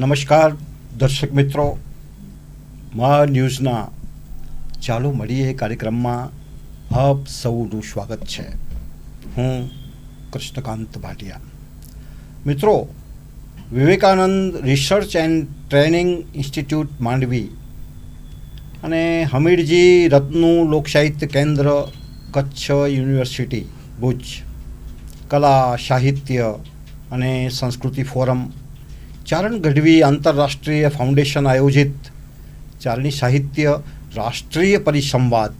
નમસ્કાર, દર્શક મિત્રો. મા ન્યૂઝના ચાલો મળીએ કાર્યક્રમમાં. આપ સૌનું સ્વાગત છે. હું કૃષ્ણકાંત ભાટિયા. મિત્રો, Vivekananda research and training institute Mandvi અને હમીરજી રત્નું લોકસાહિત્ય કેન્દ્ર કચ્છ યુનિવર્સિટી, ભુજ કલા, સાહિત્ય અને સંસ્કૃતિ ફોરમ ચારણ ગઢવી આંતરરાષ્ટ્રીય ફાઉન્ડેશન આયોજિત ચારણી સાહિત્ય રાષ્ટ્રીય પરિસંવાદ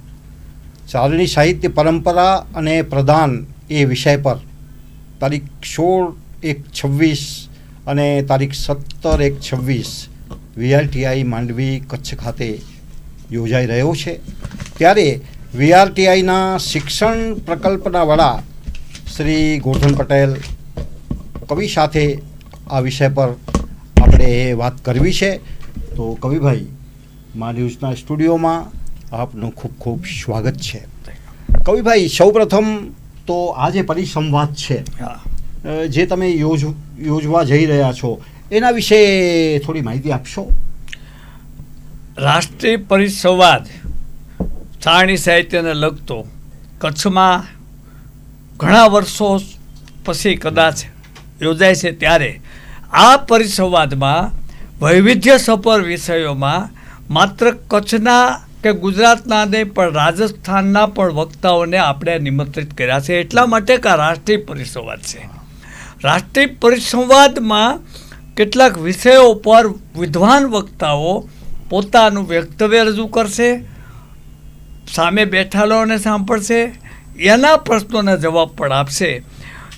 ચારણી સાહિત્ય પરંપરા અને પ્રદાન એ વિષય પર. તારીખ સોળ એક છવ્વીસ અને તારીખ સત્તર એક છવ્વીસ વીઆરટીઆઈ માંડવી કચ્છ ખાતે યોજાઈ રહ્યો છે. ત્યારે વીઆરટીઆઈના શિક્ષણ પ્રકલ્પના વડા શ્રી ગોઠણ પટેલ કવિ સાથે આ વિષય પર આપણે વાત કરવી છે. તો કવિભાઈ મા ન્યૂઝના સ્ટુડિયોમાં આપનું ખૂબ ખૂબ સ્વાગત છે. કવિભાઈ સૌપ્રથમ તો આ જે પરિસંવાદ છે જે તમે યોજ યોજવા જઈ રહ્યા છો એના વિશે થોડી માહિતી આપશો? રાષ્ટ્રીય પરિસંવાદ ચારણી સાહિત્યને લગતો કચ્છમાં ઘણા વર્ષો પછી કદાચ યોજાય છે ત્યારે આ પરિસંવાદમાં વૈવિધ્યસભર વિષયોમાં માત્ર કચ્છના કે ગુજરાતના નહીં, પણ રાજસ્થાનના પણ વક્તાઓને આપણે નિમંત્રિત કર્યા છે. એટલા માટે કે આ રાષ્ટ્રીય પરિસંવાદ છે. રાષ્ટ્રીય પરિસંવાદમાં કેટલાક વિષયો પર વિદ્વાન વક્તાઓ પોતાનું વક્તવ્ય રજૂ કરશે, સામે બેઠાલોને સાંભળશે, એના પ્રશ્નોના જવાબ પણ આપશે.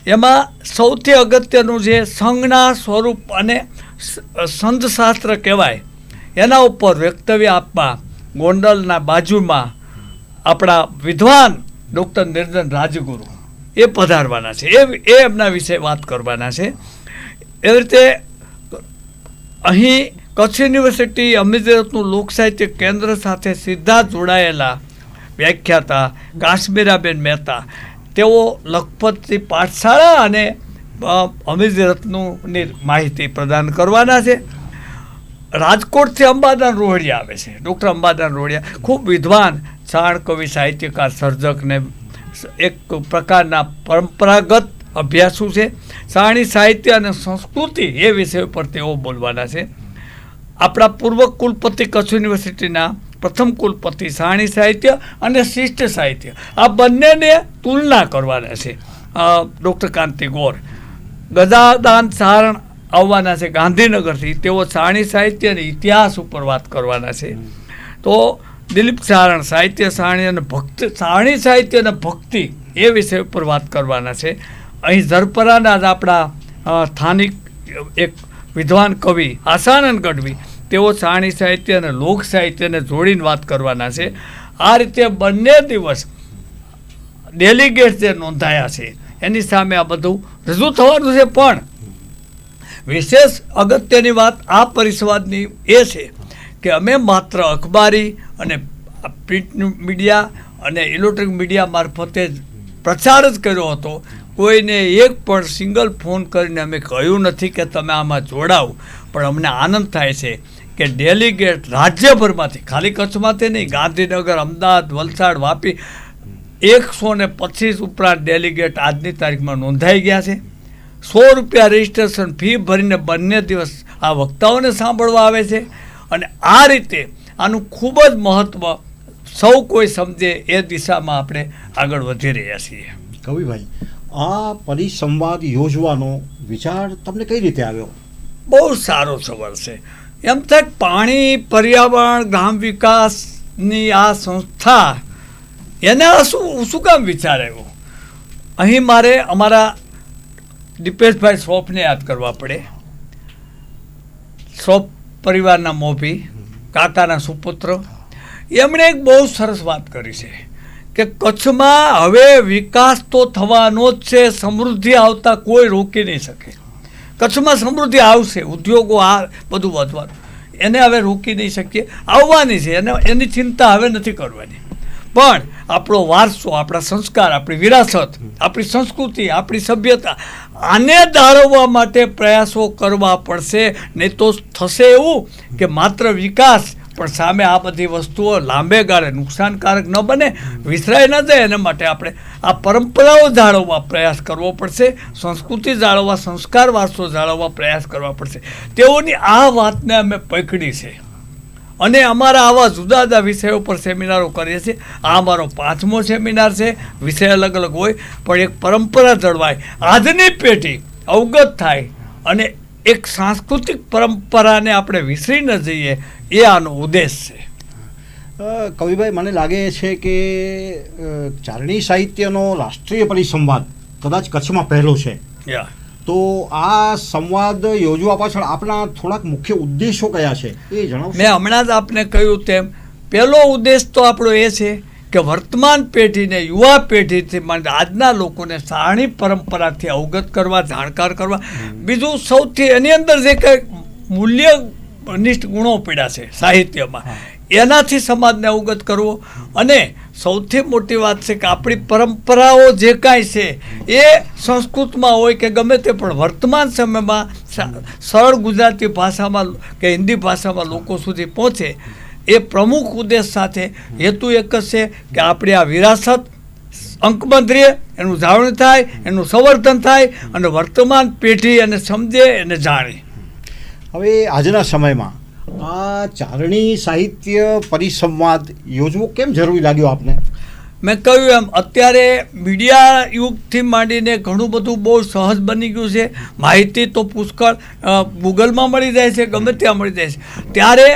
એમાં સૌથી અગત્યનું જે સંજ્ઞા સ્વરૂપ અને સંતશાસ્ત્ર કહેવાય, એના ઉપર વક્તવ્ય આપવા ગોંડલના બાજુમાં આપણા વિદ્વાન ડૉક્ટર નિર્જન રાજગુરુ એ પધારવાના છે. એ એ એમના વિશે વાત કરવાના છે. એવી રીતે અહીં કચ્છ યુનિવર્સિટી અમીરતનું લોકસાહિત્ય કેન્દ્ર સાથે સીધા જોડાયેલા વ્યાખ્યાતા કાશ્મીરાબેન મહેતા તેઓ લખપતની પાઠશાળા અને અ, અમૃતરત્નુંની માહિતી પ્રદાન કરવાના છે. રાજકોટથી અંબાદાન રોહડિયા આવે છે. ડૉક્ટર અંબાદાન રોહડિયા ખૂબ વિદ્વાન સાણ કવિ સાહિત્યકાર સર્જકને એક પ્રકારના પરંપરાગત અભ્યાસુ છે. સાણી સાહિત્ય અને સંસ્કૃતિ એ વિષય પર તેઓ બોલવાના છે. આપણા પૂર્વ કુલપતિ કચ્છ યુનિવર્સિટીના પ્રથમ કુલપતિ સાણી સાહિત્ય અને શિષ્ટ સાહિત્ય. આ બંનેને તુલના કરવાના છે. ડૉક્ટર કાંતિ ગોર. ગદાદાન સારણ આવવાના છે ગાંધીનગરથી. તેઓ સાણી સાહિત્ય અને ઇતિહાસ ઉપર વાત કરવાના છે. તો દિલીપ સારણ સાહિત્ય સાણી અને ભક્તિ, સાણી સાહિત્ય અને ભક્તિ એ વિષય ઉપર વાત કરવાના છે. અહીં ઝરપરાના જ આપણા સ્થાનિક એક વિદ્વાન કવિ આસાનંદ ગઢવી તેઓ સાણી સાહિત્ય અને લોક સાહિત્યને જોડીને વાત કરવાના છે. આ રીતે બંને દિવસ ડેલિગેટ જે નોંધાયા છે, એની સામે આ બધું રજૂ થવાનું છે. પણ વિશેષ અગત્યની વાત આ પરિસંવાદની એ છે કે અમે માત્ર અખબારી અને પ્રિન્ટ મીડિયા અને ઇલેક્ટ્રિક મીડિયા મારફતે જ પ્રચાર જ કર્યો હતો. કોઈને એક પણ સિંગલ ફોન કરીને અમે કહ્યું નથી કે તમે આમાં જોડાઓ. પણ અમને આનંદ થાય છે કે ડેલિગેટ રાજ્યભરમાંથી, ખાલી કચ્છમાંથી નહીં, ગાંધીનગર, અમદાવાદ, વલસાડ, વાપી, એકસો ને પચીસ ઉપરાંત ડેલિગેટ આજની તારીખમાં નોંધાઈ ગયા છે. સો રૂપિયા રજિસ્ટ્રેશન ફી ભરીને બંને દિવસ આ વક્તાઓને સાંભળવા આવે છે. અને આ રીતે આનું ખૂબ જ મહત્ત્વ સૌ કોઈ સમજે એ દિશામાં આપણે આગળ વધી રહ્યા છીએ. કવિભાઈ, આ પરિસંવાદ યોજવાનો વિચાર તમને કઈ રીતે આવ્યો? બહુ સારો સવાલ છે. એમ થાય પાણી, પર્યાવરણ, ગ્રામ વિકાસની આ સંસ્થા એને શું શું કામ વિચાર આવ્યો અહીં મારે અમારા દીપેશભાઈ શ્રોફને યાદ કરવા પડે. શ્રોફ પરિવારના મોભી, કાકાના સુપુત્ર. એમણે એક બહુ સરસ વાત કરી છે કે કચ્છમાં હવે વિકાસ તો થવાનો જ છે, સમૃદ્ધિ આવતા કોઈ રોકી નહીં શકે. કચ્છમાં સમૃદ્ધિ આવશે, ઉદ્યોગો આ બધું વધવાનું. એને હવે રોકી નહીં શકીએ. આવવાની છે, એને એની ચિંતા હવે નથી કરવાની. પણ આપણો વારસો, આપણા સંસ્કાર, આપણી વિરાસત, આપણી સંસ્કૃતિ, આપણી સભ્યતા, આને દાળવવા માટે પ્રયાસો કરવા પડશે. નહીં તો થશે એવું કે માત્ર વિકાસ પણ સામે આ બધી વસ્તુઓ લાંબે ગાળે નુકસાનકારક ન બને, વિસરાય ન જાય, એના માટે આપણે આ પરંપરાઓ જાળવવા પ્રયાસ કરવો પડશે, સંસ્કૃતિ જાળવવા, સંસ્કાર વારસો જાળવવા પ્રયાસ કરવા પડશે. તેઓની આ વાતને અમે પકડી છે. અને અમારા આવા જુદા જુદા વિષયો પર સેમિનારો કરીએ છીએ. આ અમારો પાંચમો સેમિનાર છે. વિષય અલગ અલગ હોય, પણ એક પરંપરા જળવાય. આજની પેઢી અવગત થાય અને એક સાંસ્કૃતિક પરંપરાને આપણે વિસરી ન જઈએ એ આનો ઉદ્દેશ છે. કવિભાઈ મને લાગે છે કે ચારણી સાહિત્યનો રાષ્ટ્રીય પરિસંવાદ કદાચ કચ્છમાં પહેલો છે. તો આ સંવાદ યોજવા પાછળ આપણા થોડાક મુખ્ય ઉદ્દેશો કયા છે એ જણાવો મેં હમણાં જ આપને કહ્યું તેમ પહેલો ઉદ્દેશ તો આપણો એ છે કે વર્તમાન પેઢીને યુવા પેઢીથી માંડી આજના લોકોને સાહણી પરંપરાથી અવગત કરવા જાણકાર કરવા. બીજું સૌથી એની અંદર જે કંઈ મૂલ્ય નિષ્ઠ ગુણો પીડા છે સાહિત્યમાં એનાથી સમાજને અવગત કરવો. અને સૌથી મોટી વાત છે કે આપણી પરંપરાઓ જે કાંઈ છે એ સંસ્કૃતમાં હોય કે ગમે તે પણ વર્તમાન સમયમાં સરળ ગુજરાતી ભાષામાં કે હિન્દી ભાષામાં લોકો સુધી પહોંચે. એ પ્રમુખ ઉદ્દેશ સાથે હેતુ એક જ છે કે આપણે આ વિરાસત અંકબંધ રહે એનું જાળવણી થાય એનું સંવર્ધન થાય અને વર્તમાન પેઢી એને સમજે એને જાણે. હવે આજના સમયમાં આ ચારણી સાહિત્ય પરિસંવાદ યોજવો કેમ જરૂરી લાગ્યો આપને? મેં કહ્યું એમ અત્યારે મીડિયા યુગથી માંડીને ઘણું બધું બહુ સહજ બની ગયું છે. માહિતી તો પુષ્કળ ગૂગલમાં મળી જાય છે ગમે ત્યાં મળી જાય છે. ત્યારે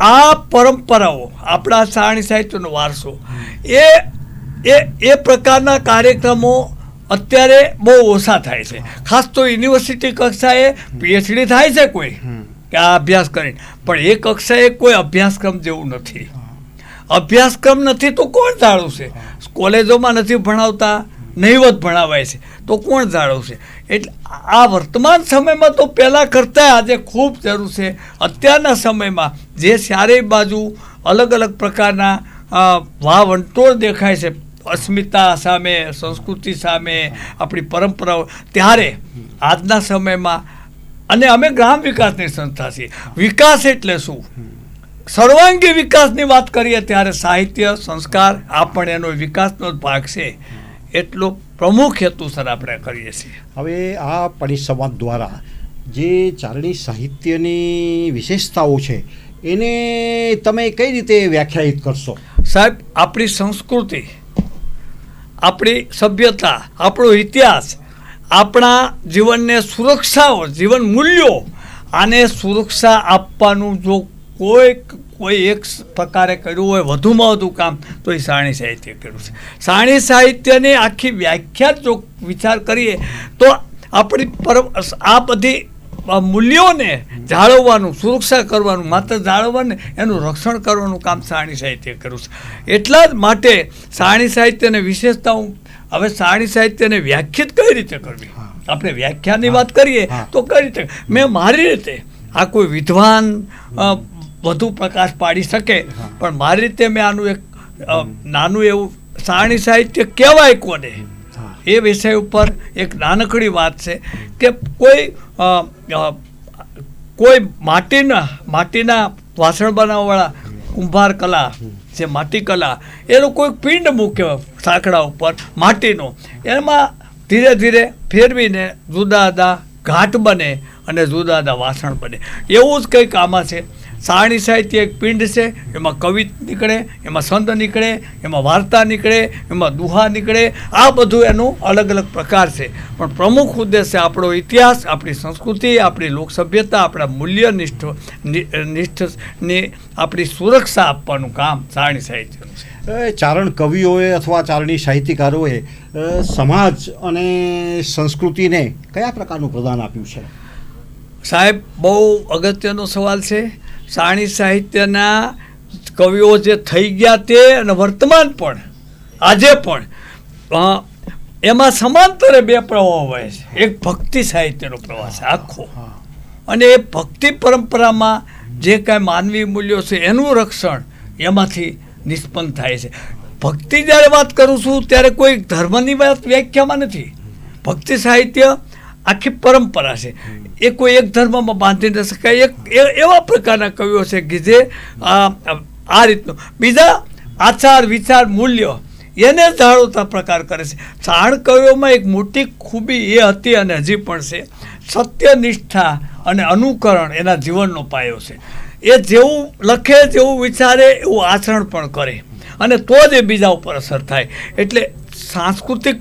આ- પરંપરાઓ આપણા સાણી સાહિત્યનો વારસો. એ એ એ પ્રકારના કાર્યક્રમો અત્યારે બહુ ઓછા થાય છે. ખાસ તો યુનિવર્સિટી કક્ષાએ પીએચડી થાય છે કોઈ, કે આ અભ્યાસ કરીને. પણ એ કક્ષાએ કોઈ અભ્યાસક્રમ જેવું નથી. અભ્યાસક્રમ નથી તો કોણ જાળવશે કોલેજોમાં નથી ભણાવતા નહીવત ભણાવાય છે. તો કોણ જાળવશે? એટલે આ વર્તમાન સમયમાં તો પહેલાં કરતાં આજે ખૂબ જરૂર છે. અત્યારના સમયમાં જે ચારેય બાજુ અલગ અલગ પ્રકારના વાવ વાવંટોળ દેખાય છે. અસ્મિતા સામે, સંસ્કૃતિ સામે, આપણી પરંપરાઓ. ત્યારે આજના સમયમાં, અને અમે ગ્રામ વિકાસની સંસ્થા છીએ. વિકાસ એટલે શું? સર્વાંગી વિકાસની વાત કરીએ ત્યારે સાહિત્ય, સંસ્કાર આ પણ એનો વિકાસનો જ ભાગ છે. એટલો પ્રમુખ હેતુસર આપણે કરીએ છીએ. હવે આ પરિસંવાદ દ્વારા જે ચારણી સાહિત્યની વિશેષતાઓ છે એને તમે કઈ રીતે વ્યાખ્યાયિત કરશો? સાહેબ આપણી સંસ્કૃતિ આપણી સભ્યતા આપણો ઇતિહાસ આપણા જીવનને સુરક્ષાઓ જીવન મૂલ્યો આને સુરક્ષા આપવાનું જો કોઈ કોઈ એક પ્રકારે કર્યું હોય વધુમાં વધુ કામ તો એ સાણી સાહિત્ય કર્યું છે. સાણી સાહિત્યની આખી વ્યાખ્યા જ વિચાર કરીએ તો આપણી પર આ બધી મૂલ્યોને જાળવવાનું સુરક્ષા કરવાનું માત્ર જાળવવાને એનું રક્ષણ કરવાનું કામ સાણી સાહિત્ય કર્યું છે. એટલા જ માટે સાણી સાહિત્યની વિશેષતાઓ હવે સાણી સાહિત્યને વ્યાખ્યાત કઈ રીતે કરવી? આપણે વ્યાખ્યાની વાત કરીએ તો કઈ રીતે? મેં મારી રીતે આ કોઈ વિદ્વાન વધુ પ્રકાશ પાડી શકે. પણ મારી રીતે મેં આનું એક નાનું એવું સારણી સાહિત્ય કહેવાય કોને? એ વિષય ઉપર એક નાનકડી વાત છે કે કોઈ કોઈ માટીના માટીના વાસણ બનાવવાવાળા કુંભાર કલા જે માટી કલા એનો કોઈ પિંડ મૂક્યો સાંકડા ઉપર માટીનો. એમાં ધીરે ધીરે ફેરવીને જુદા જુદા ઘાટ બને અને જુદા જુદા વાસણ બને. એવું જ કંઈક આમાં છે. સાણી સાહિત્ય એક પિંડ છે એમાં કવિ નીકળે એમાં સંત નીકળે એમાં વાર્તા નીકળે એમાં દુહા નીકળે આ બધું એનું અલગ અલગ પ્રકાર છે. પણ પ્રમુખ ઉદ્દેશ આપણો ઇતિહાસ આપણી સંસ્કૃતિ આપણી લોકસભ્યતા આપણા મૂલ્ય નિષ્ઠ નિષ્ઠને નિષ્ઠની આપણી સુરક્ષા આપવાનું કામ સારણી સાહિત્યનું છે. ચારણ કવિઓએ અથવા ચારણી સાહિત્યકારોએ સમાજ અને સંસ્કૃતિને કયા પ્રકારનું પ્રદાન આપ્યું છે? સાહેબ બહુ અગત્યનો સવાલ છે. સાણી સાહિત્યના કવિઓ જે થઈ ગયા તે અને વર્તમાન પણ આજે પણ એમાં સમાંતરે બે પ્રવાહ હોય છે. એક ભક્તિ સાહિત્યનો પ્રવાહ છે આખો. અને એ ભક્તિ પરંપરામાં જે કાંઈ માનવી મૂલ્યો છે એનું રક્ષણ એમાંથી નિષ્પન્ન થાય છે. ભક્તિ જ્યારે વાત કરું છું ત્યારે કોઈ ધર્મની વાત વ્યાખ્યામાં નથી. ભક્તિ સાહિત્ય આખી પરંપરા છે. એ કોઈ એક ધર્મમાં બાંધી ન શકાય. એક એવા પ્રકારના કવિઓ છે કે જે આ રીતનું. બીજા આચાર, વિચાર, મૂલ્યો એને જાળવતા પ્રકાર કરે છે. ચાણ કવિઓમાં એક મોટી ખૂબી એ હતી અને હજી પણ છે. સત્યનિષ્ઠા અને અનુકરણ એના જીવનનો પાયો છે. એ જેવું લખે, જેવું વિચારે એવું આચરણ પણ કરે. અને તો જ એ બીજા ઉપર અસર થાય. એટલે સાંસ્કૃતિક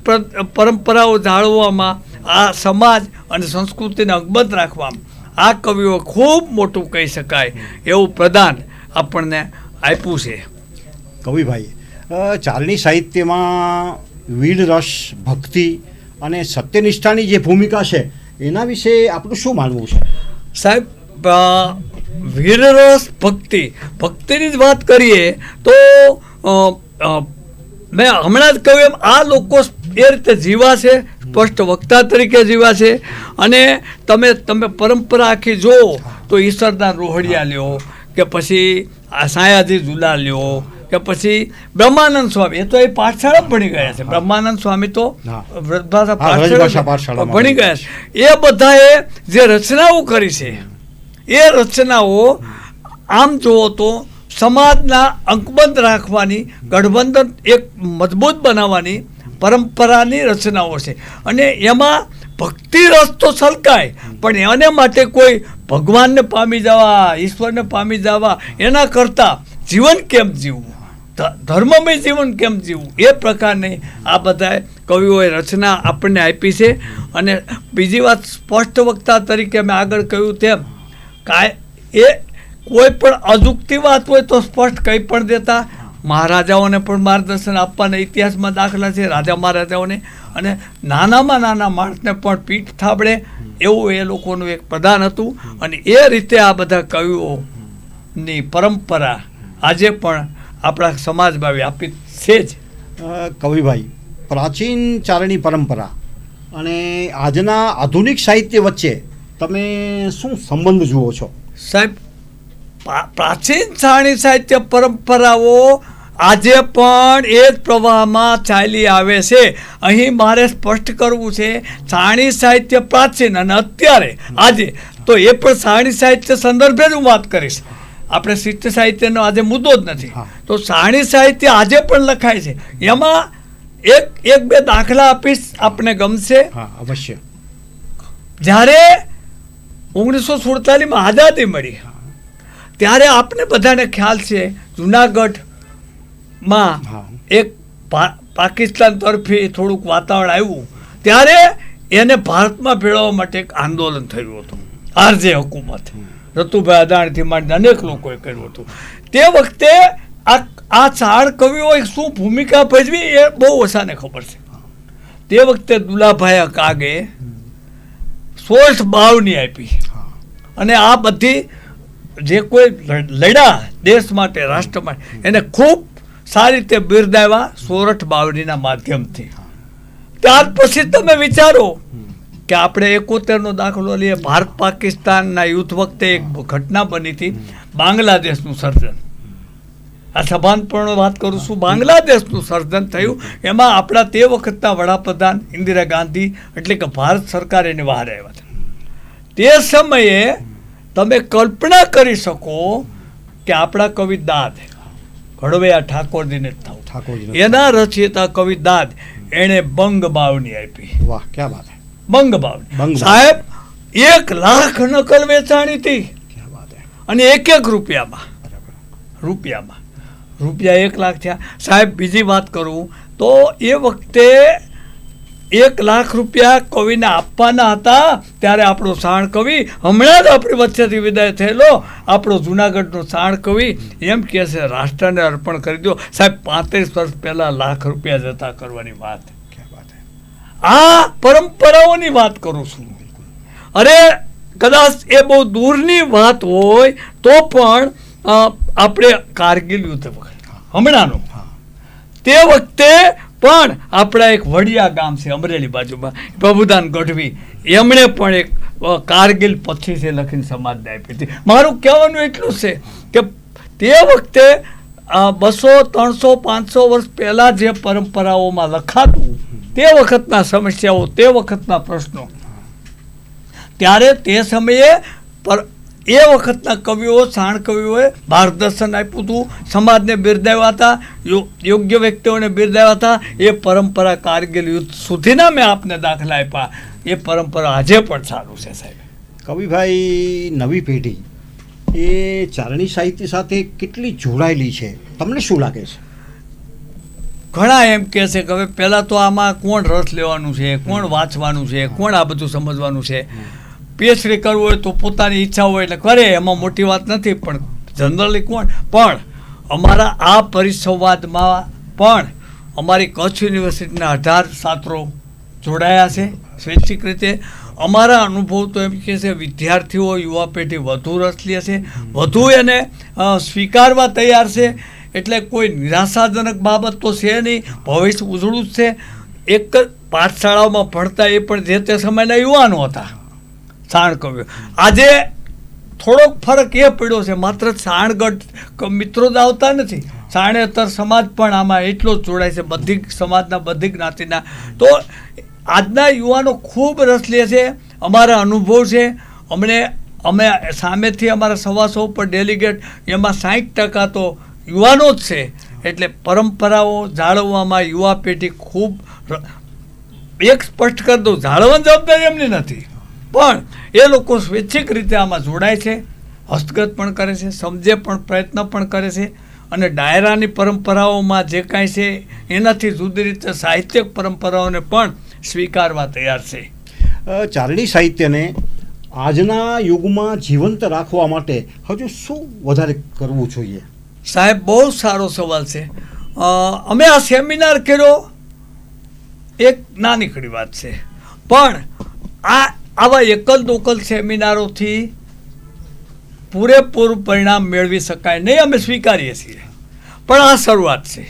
પરંપરાઓ જાળવવામાં આ સમાજ અને સંસ્કૃતિને અકબંધ રાખવામાં આ કવિઓ ખૂબ મોટું કહી શકાય એવું પ્રદાન આપણને આપ્યું છે. કવિભાઈ ચાલની સાહિત્યમાં વીર રસ ભક્તિ અને સત્યનિષ્ઠાની જે ભૂમિકા છે એના વિશે આપણું શું માનવું છે? સાહેબ વીરરસ ભક્તિ ભક્તિની જ વાત કરીએ તો મેં હમણાં જ કહ્યું એમ આ લોકો એ રીતે જીવા છે સ્પષ્ટ વક્તા તરીકે જીવા છે. અને તમે તમે પરંપરા આખી જુઓ તો ઈશ્વરના રોહડિયા લ્યો કે પછી સાયાજી ઝુલા લ્યો કે પછી બ્રહ્માનંદ સ્વામી એ તો એ પાઠશાળા ભણી ગયા છે. બ્રહ્માનંદ સ્વામી તો પાઠશાળા ભણી ગયા છે. એ બધાએ જે રચનાઓ કરી છે એ રચનાઓ આમ જુઓ તો સમાજના અંકબંધ રાખવાની ગઠબંધન એક મજબૂત બનાવવાની પરંપરાની રચનાઓ છે. અને એમાં ભક્તિ રસ તો છલકાય, પણ એને માટે કોઈ ભગવાનને પામી જવા, ઈશ્વરને પામી જવા, એના કરતાં જીવન કેમ જીવવું? ધર્મમય જીવન કેમ જીવવું? એ પ્રકારની આ બધા કવિઓએ રચના આપણને આપી છે. અને બીજી વાત સ્પષ્ટ વક્તા તરીકે મેં આગળ કહ્યું તેમ કાય એ કોઈ પણ અજુકતી વાત હોય તો સ્પષ્ટ કહી પણ દેતા મહારાજાઓને પણ માર્ગદર્શન આપવાના ઇતિહાસમાં દાખલા છે રાજા મહારાજાઓને. અને નાનામાં નાના માણસને પણ પીઠ થાબડે એવું એ લોકોનું એક પ્રદાન હતું. અને એ રીતે આ બધા કવિઓની પરંપરા આજે પણ આપણા સમાજમાં વ્યાપિત છે જ. કવિભાઈ પ્રાચીન ચારણી પરંપરા અને આજના આધુનિક સાહિત્ય વચ્ચે તમે શું સંબંધ જુઓ છો? સાહેબ પ્રાચીન સાણી સાહિત્ય પરંપરાઓ આજે પણ એ જ પ્રવાહમાં ચાલી આવે છે. અહીં મારે સ્પષ્ટ કરવું છે સાણી સાહિત્ય પ્રાચીન અને અત્યારે આજે. તો એ પણ સાણી સાહિત્ય સંદર્ભે જ હું વાત કરીશ. આપણે શિષ્ટ સાહિત્યનો આજે મુદ્દો જ નથી. તો સાણી સાહિત્ય આજે પણ લખાય છે. એમાં એક એક બે દાખલા આપીશ આપને ગમશે. અવશ્ય. જ્યારે ઓગણીસો સુડતાલીસમાં આઝાદી મળી ત્યારે આપને બધાને ખ્યાલ છે જુનાગઢમાં એક પાકિસ્તાન તરફી થોડુંક વાતાવરણ આવ્યું ત્યારે એને ભારતમાં ભેળવવા માટે એક આંદોલન થયું હતું આરજે હુકુમત. રતુભાઈ અદાણીથી માંડીને અનેક લોકોએ કર્યું હતું. તે વખતે આ આ ચાર કવિઓએ શું ભૂમિકા ભજવી એ બહુ ઓછાને ખબર છે. તે વખતે દુલાભાઈ કાગે સોર્સ બાવની આપી. અને આ બધી જે કોઈ લડ- લડ્યા દેશ માટે, રાષ્ટ્ર માટે, એને ખૂબ સારી રીતે બિરદાવ્યા સોરઠ બાવડીના માધ્યમથી. ત્યાર પછી તમે વિચારો કે આપણે એકોતેરનો દાખલો લઈએ. ભારત પાકિસ્તાનના યુદ્ધ વખતે એક ઘટના બની હતી. બાંગ્લાદેશનું સર્જન. આ સભાનપૂર્ણ વાત કરું છું. બાંગ્લાદેશનું સર્જન થયું. એમાં આપણા તે વખતના વડાપ્રધાન ઇન્દિરા ગાંધી એટલે કે ભારત સરકાર એની બહાર આવ્યા હતા. તે સમયે તમે કલ્પના કરી શકો કે આપણા કવિ દાદ ઘડવૈયા ઠાકોરજીને થવું. ઠાકોરજી એના રચયિતા કવિ દાદ એણે બંગ બાવની આપી. વાહ ક્યાં વાત બંગ બાવની. સાહેબ એક લાખ નકલ વેચાણી હતી. અને એક એક રૂપિયામાં. રૂપિયામાં. રૂપિયા એક લાખ થયા. સાહેબ બીજી વાત કરું તો એ વખતે એક લાખ રૂપિયા કવિને આપવાના હતા ત્યારે આપણો સાણ કવિ હમણાં જ આપણી વચ્ચેથી વિદાય થયેલો. આપણો જુનાગઢનો સાણ કવિ એમ કહે છે રાષ્ટ્રને અર્પણ કરી દો. સાહેબ પાંત્રીસ વર્ષ પહેલાં લાખ રૂપિયા જતા કરવાની વાત આ પરંપરાઓની વાત કરું છું. અરે કદાચ એ બહુ દૂરની વાત હોય તો પણ આપણે કારગિલ યુદ્ધ વખત હમણાંનું. તે વખતે પણ આપણા એક વડિયા ગામ છે, અમરેલી બાજુમાં, પ્રભુદાન ગઢવી. એમણે પણ એક કારગિલ પછી છે લખીને સમાજને આપી હતી. મારું કહેવાનું એટલું છે કે તે વખતે બસો, ત્રણસો, પાંચસો વર્ષ પહેલાં જે પરંપરાઓમાં લખાતું, તે વખતના સમસ્યાઓ, તે વખતના પ્રશ્નો, ત્યારે તે સમયે પર એ વખતના કવિઓ શાણ કવિઓએ માર્ગદર્શન આપ્યું હતું. સમાજને બિરદાવ્યા હતા. યોગ્ય વ્યક્તિઓને બિરદાવ્યા હતા. એ પરંપરા કારગિલ યુદ્ધ સુધીના મેં આપને દાખલા આપ્યા. એ પરંપરા આજે પણ ચાલુ છે સાહેબ. કવિભાઈ નવી પેઢી એ ચારણી સાહિત્ય સાથે કેટલી જોડાયેલી છે? તમને શું લાગે છે? ઘણા એમ કહે છે કે હવે પહેલાં તો આમાં કોણ રસ લેવાનું છે કોણ વાંચવાનું છે કોણ આ બધું સમજવાનું છે? પીએચડી કરવું હોય તો પોતાની ઈચ્છા હોય એટલે કરે, એમાં મોટી વાત નથી, પણ જનરલી કોણ? પણ અમારા આ પરિસંવાદમાં પણ અમારી કચ્છ યુનિવર્સિટીના અઢાર છાત્રો જોડાયા છે. સ્વૈચ્છિક રીતે અમારા અનુભવ તો એમ કહે છે, વિદ્યાર્થીઓ યુવા પેઢી વધુ રસ છે, વધુ એને સ્વીકારવા તૈયાર છે, એટલે કોઈ નિરાશાજનક બાબત તો છે નહીં. ભવિષ્ય ઉજળું જ છે. એક જ પાઠશાળાઓમાં ભણતા એ પણ જે તે સમયના યુવાનો હતા. સાણ કવ્યો આજે થોડોક ફરક એ પડ્યો છે, માત્ર સાણગઢ મિત્રો જ આવતા નથી. સાણેતર સમાજ પણ આમાં એટલો જ જોડાય છે, બધી સમાજના બધી જ્ઞાતિના. તો આજના યુવાનો ખૂબ રસ લે છે, અમારા અનુભવ છે. અમને, અમે સામેથી અમારા સવાસો ઉપર ડેલિગેટ, એમાં સાઠ ટકા તો યુવાનો જ છે. એટલે પરંપરાઓ જાળવવામાં યુવા પેઢી ખૂબ એક સ્પષ્ટ કરી દઉં, જાળવવાની જવાબદારી એમની નથી. પણ એ લોકો સ્વૈચ્છિક રીતે આમાં જોડાય છે હસ્તગત પણ કરે છે સમજે પણ પ્રયત્ન પણ કરે છે અને ડાયરાની પરંપરાઓમાં જે કાંઈ છે એનાથી જુદી રીતે સાહિત્યિક પરંપરાઓને પણ સ્વીકારવા તૈયાર છે. ચારણી સાહિત્યને આજના યુગમાં જીવંત રાખવા માટે હજુ શું વધારે કરવું જોઈએ? સાહેબ બહુ સારો સવાલ છે. અમે આ સેમિનાર કર્યો એક નાનીકડી વાત છે. પણ આ આવા એકલ દોકલ સેમિનારોથી પૂરેપૂરું પરિણામ મેળવી શકાય નહીં, અમે સ્વીકારીએ છીએ. પણ આ શરૂઆત છે.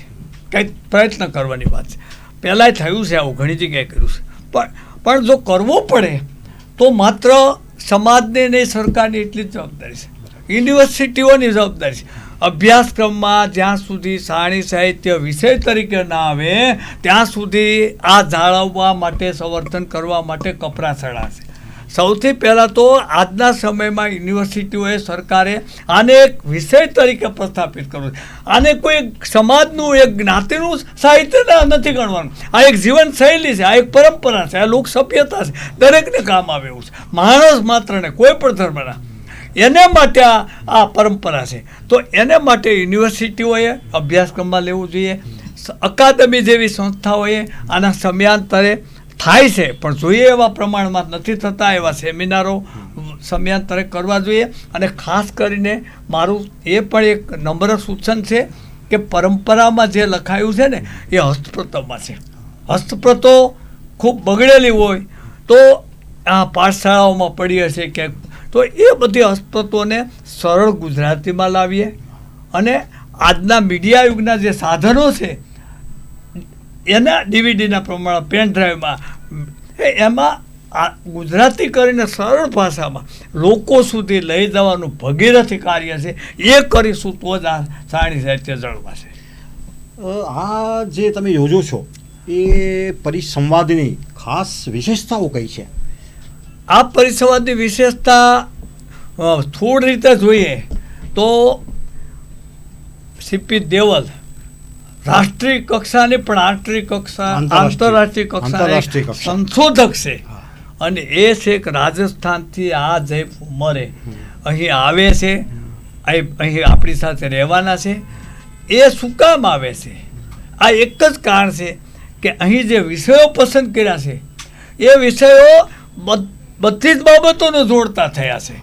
કંઈક પ્રયત્ન કરવાની વાત છે. પહેલાંય થયું છે આવું, ઘણી જગ્યાએ કર્યું છે. પણ પણ જો કરવો પડે, તો માત્ર સમાજની નહીં, સરકારની એટલી જ જવાબદારી છે. યુનિવર્સિટીઓની જવાબદારી છે. અભ્યાસક્રમમાં જ્યાં સુધી સાણી સાહિત્ય વિષય તરીકે ના આવે, ત્યાં સુધી આ જાળવવા માટે સંવર્ધન કરવા માટે કપરા ચડાશે સૌથી પહેલાં તો આજના સમયમાં યુનિવર્સિટીઓએ સરકારે આને એક વિષય તરીકે પ્રસ્થાપિત કરવું આને કોઈ સમાજનું, એક જ્ઞાતિનું સાહિત્ય નથી ગણવાનું. આ એક જીવન શૈલી છે, આ એક પરંપરા છે, આ લોક સભ્યતા છે. દરેકને કામ આવે એવું છે. માણસ માત્રને કોઈ પણ ધર્મના. એને માટે આ પરંપરા છે. તો એને માટે યુનિવર્સિટીઓએ અભ્યાસક્રમમાં લેવું જોઈએ. અકાદમી જેવી સંસ્થાઓએ આના સમયાંતરે થાય છે. પણ જોઈએ એવા પ્રમાણમાં નથી થતા એવા સેમિનારો સમયાંતરે કરવા જોઈએ. અને ખાસ કરીને મારું એ પણ એક નમ્ર સૂચન છે કે પરંપરામાં જે લખાયું છે ને, એ હસ્તપ્રતોમાં છે. હસ્તપ્રતો ખૂબ બગડેલી હોય તો આ પાઠશાળાઓમાં પડી હશે ક્યાંક. તો એ બધી હસ્તપ્રતોને સરળ ગુજરાતીમાં લાવીએ. અને આજના મીડિયા યુગના જે સાધનો છે એના ડીવીડીના પ્રમાણે પેન ડ્રાઈવમાં એમાં આ ગુજરાતી કરીને સરળ ભાષામાં લોકો સુધી લઈ જવાનું ભગીરથ કાર્ય છે એ કરીશું તો જ આ સાણી સાહિત્ય જળવાશે આ જે તમે યોજો છો એ પરિસંવાદની ખાસ વિશેષતાઓ કઈ છે? આ પરિસંવાદની વિશેષતા થોડી રીતે જોઈએ તો સીપી દેવલ રાષ્ટ્રીય કક્ષાને પણ રાષ્ટ્રીય કક્ષા આંતરરાષ્ટ્રીય. કક્ષા. સંશોધક છે અને એ છે કે રાજસ્થાનથી આ જય ઉંમરે અહીં આવે છે અહીં આપણી સાથે રહેવાના છે એ શું કામ આવે છે આ એક જ કારણ છે કે અહીં જે વિષયો પસંદ કર્યા છે એ વિષયો બધી જ બાબતોને જોડતા થયા છે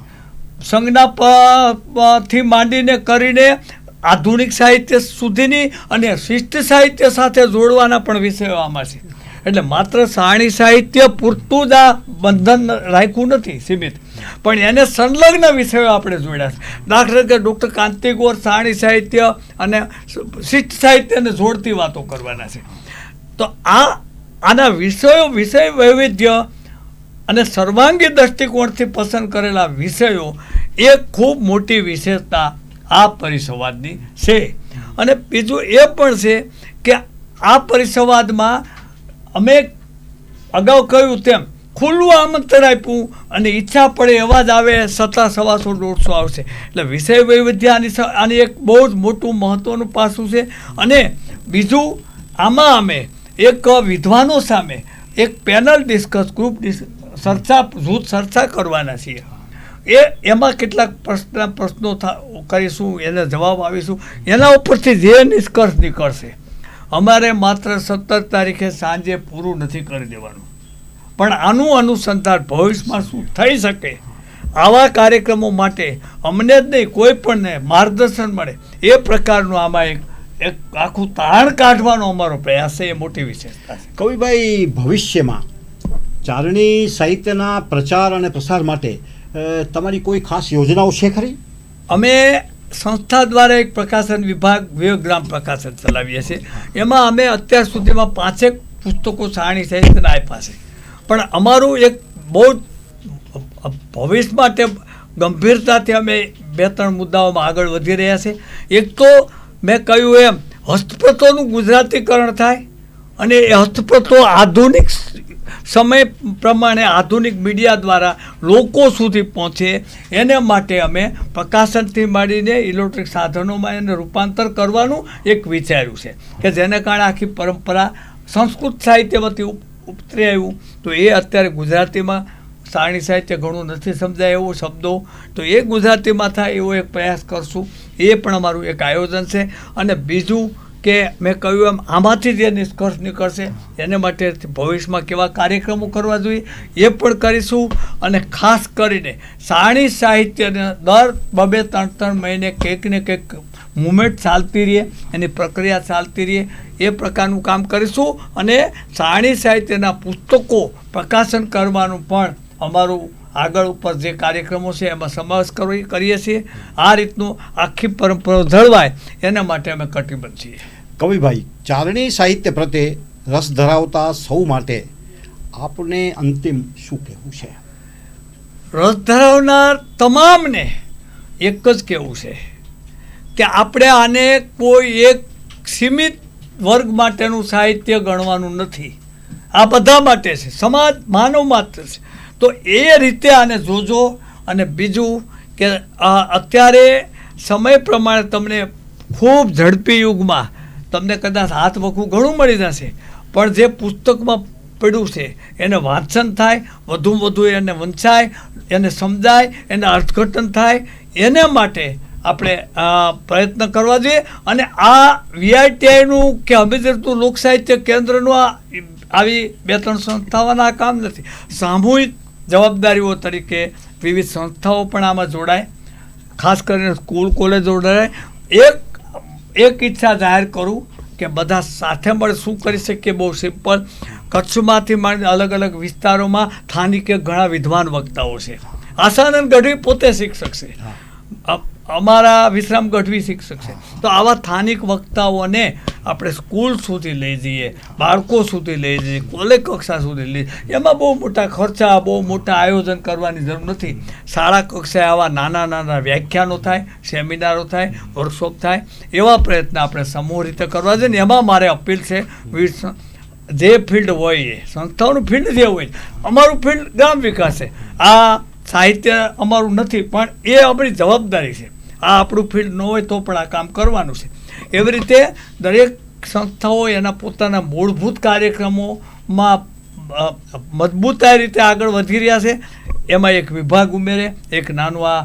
સંજ્ઞા થી માંડીને કરીને આધુનિક સાહિત્ય સુધીની અને શિષ્ટ સાહિત્ય સાથે જોડવાના પણ વિષયો આમાં છે. એટલે માત્ર સાણી સાહિત્ય પૂરતું જ આ બંધન રાખ્યું નથી, સીમિત. પણ એને સંલગ્ન વિષયો આપણે જોડ્યા છે. દાખલા તરીકે ડૉક્ટર કાંતિગોર સાણી સાહિત્ય અને શિષ્ટ સાહિત્યને જોડતી વાતો કરવાના છે. તો આ, આના વિષયો, વિષય વૈવિધ્ય અને સર્વાંગી દૃષ્ટિકોણથી પસંદ કરેલા વિષયો એ ખૂબ મોટી વિશેષતા આ પરિસંવાદની છે. અને બીજું એ પણ છે કે આ પરિસંવાદમાં અમે અગાઉ કહ્યું તેમ ખુલ્લું આમંત્રણ આપ્યું અને ઈચ્છા પડે એવા જ આવે સત્તા સવાસો દોઢસો આવશે. એટલે વિષય વૈવિધ્ય આની આની એક બહુ જ મોટું મહત્ત્વનું પાસું છે. અને બીજું આમાં અમે એક વિદ્વાનો સામે એક પેનલ ડિસ્કસ, ગ્રુપ ડિસ, ચર્ચા, જૂથ ચર્ચા કરવાના છીએ. એ, એમાં કેટલાક પ્રશ્ન, પ્રશ્નો કરીશું, એને જવાબ આવીશું એના ઉપરથી જે નિષ્કર્ષ નીકળશે, અમારે માત્ર સત્તર તારીખે સાંજે પૂરું નથી કરી દેવાનું. પણ આનું અનુસંધાન ભવિષ્યમાં શું થઈ શકે? આવા કાર્યક્રમો માટે અમને જ નહીં, કોઈ પણને માર્ગદર્શન મળે. એ પ્રકારનું આમાં એક એક આખું તાણ કાઢવાનો અમારો પ્રયાસ છે, એ મોટી વિશેષતા છે. કવિભાઈ, ભવિષ્યમાં ચારણી સાહિત્યના પ્રચાર અને પ્રસાર માટે તમારી કોઈ ખાસ યોજનાઓ છે ખરી? અમે સંસ્થા દ્વારા એક પ્રકાશન વિભાગ વિવેકગ્રામ પ્રકાશન ચલાવીએ છીએ. એમાં અમે અત્યાર સુધીમાં પાંચેક પુસ્તકો સાણી સાહિત્યના આપ્યા છે. પણ અમારું એક બહુ ભવિષ્ય માટે ગંભીરતાથી અમે બે ત્રણ મુદ્દાઓમાં આગળ વધી રહ્યા છે એક તો મેં કહ્યું એમ, હસ્તપ્રતોનું ગુજરાતીકરણ થાય અને એ હસ્તપ્રતો આધુનિક સમય પ્રમાણે આધુનિક મીડિયા દ્વારા લોકો સુધી પહોંચે, એને માટે અમે પ્રકાશનથી માંડીને ઇલેક્ટ્રિક સાધનોમાં એને રૂપાંતર કરવાનું એક વિચાર્યું છે કે જેને કારણે આખી પરંપરા સંસ્કૃત સાહિત્યમાંથી ઉપ- ઉપતરી આવ્યું. તો એ અત્યારે ગુજરાતીમાં સારણી સાહિત્ય ઘણું નથી સમજાય એવો શબ્દો. તો એ ગુજરાતીમાં થાય એવો એક પ્રયાસ કરશું. એ પણ અમારું એક આયોજન છે. અને બીજું કે મેં કહ્યું એમ, આમાંથી જે નિષ્કર્ષ નીકળશે, એને માટે ભવિષ્યમાં કેવા કાર્યક્રમો કરવા જોઈએ, એ પણ કરીશું. અને ખાસ કરીને સારણી સાહિત્યને દર બબે ત્રણ ત્રણ મહિને કંઈક ને કંઈક મુમેન્ટ ચાલતી રહે એની પ્રક્રિયા ચાલતી રહે એ પ્રકારનું કામ કરીશું. અને સાણી સાહિત્યના પુસ્તકો પ્રકાશન કરવાનું પણ અમારું આગળ ઉપર જે કાર્યક્રમો છે, એમાં સમાવેશ કરી, કરીએ છીએ. આ રીતનું આખી પરંપરા જળવાય, એના માટે અમે કટિબદ્ધ છીએ. કવિભાઈ, ચારણી સાહિત્ય પ્રત્યે રસ ધરાવતા સૌ માટે આપને અંતિમ શું કહેવું છે? રસ ધરાવનાર તમામને એક જ કહેવું છે કે આપણે આને કોઈ એક સીમિત વર્ગ માટેનું સાહિત્ય ગણવાનું નથી. આ બધા માટે છે. સમાજ માનવ માત્ર છે. તો એ રીતે આને જોજો અને બીજું કે અત્યારે સમય પ્રમાણે તમને ખૂબ ઝડપી યુગમાં તમને કદાચ હાથ વખું ઘણું મળી જશે, પણ જે પુસ્તકમાં પડ્યું છે, એને વાંચન થાય વધુમાં વધુ એને વંચાય, એને સમજાય, એને અર્થઘટન થાય, એને માટે આપણે પ્રયત્ન કરવા જોઈએ. અને આ વીઆઈટીઆઈનું કે હમીરતું લોક સાહિત્ય કેન્દ્રનું આ આવી બે ત્રણ સંસ્થાઓના કામ નથી. સામૂહિક જવાબદારીઓ તરીકે વિવિધ સંસ્થાઓ પણ આમાં જોડાય. ખાસ કરીને સ્કૂલ, કોલેજ જોડાય. એક એક ઈચ્છા જાહેર કરું કે બધા સાથે મળે શું કરી શકીએ, બહુ સિમ્પલ. કચ્છમાંથી માંડીને અલગ અલગ વિસ્તારોમાં સ્થાનિક ઘણા વિદ્વાન વક્તાઓ છે. આસાનંદ ગઢવી પોતે શિક્ષક છે. અમારા વિશ્રામ ગઢવી શિક્ષક છે. તો આવા સ્થાનિક વક્તાઓને આપણે સ્કૂલ સુધી લઈ જઈએ, બાળકો સુધી લઈ જઈએ, કોલેજ કક્ષા સુધી લઈ એમાં બહુ મોટા ખર્ચા, બહુ મોટા આયોજન કરવાની જરૂર નથી. શાળા કક્ષાએ આવા નાના નાના વ્યાખ્યાનો થાય, સેમિનારો થાય વર્કશોપ થાય, એવા પ્રયત્ન આપણે સમૂહ રીતે કરવા જોઈએ ને એમાં મારે અપીલ છે જે ફિલ્ડ હોય એ, સંસ્થાઓનું ફિલ્ડ જે હોય, અમારું ફિલ્ડ ગ્રામ વિકાસ. છે આ સાહિત્ય અમારું નથી, પણ એ આપણી જવાબદારી છે. આ આપણું ફિલ્ડ ન હોય તો પણ આ કામ કરવાનું છે. એવી રીતે દરેક સંસ્થાઓ એના પોતાના મૂળભૂત કાર્યક્રમોમાં મજબૂતાઈ રીતે આગળ વધી રહ્યા છે. એમાં એક વિભાગ ઉમેરે, એક નાનું આ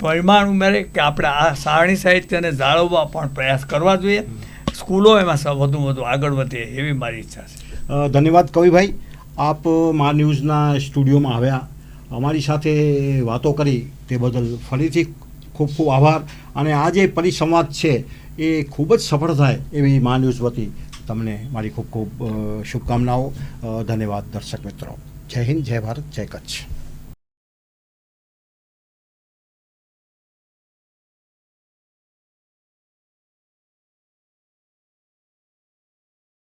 પરિમાણ ઉમેરે કે આપણે આ સારણી સાહિત્યને જાળવવા પણ પ્રયાસ કરવા જોઈએ. સ્કૂલો એમાં વધુ વધુ આગળ વધે એવી મારી ઈચ્છા છે. ધન્યવાદ કવિભાઈ. આપ મા ન્યૂઝના સ્ટુડિયોમાં આવ્યા. અમારી સાથે વાતો કરી તે બદલ ફરીથી ખૂબ ખૂબ આભાર. અને આ જે પરિસંવાદ છે એ ખૂબ જ સફળ થાય એવી મા ન્યૂઝ વતી તમને મારી ખૂબ ખૂબ શુભકામનાઓ. ધન્યવાદ દર્શક મિત્રો. જય હિન્દ, જય ભારત, જય કચ્છ.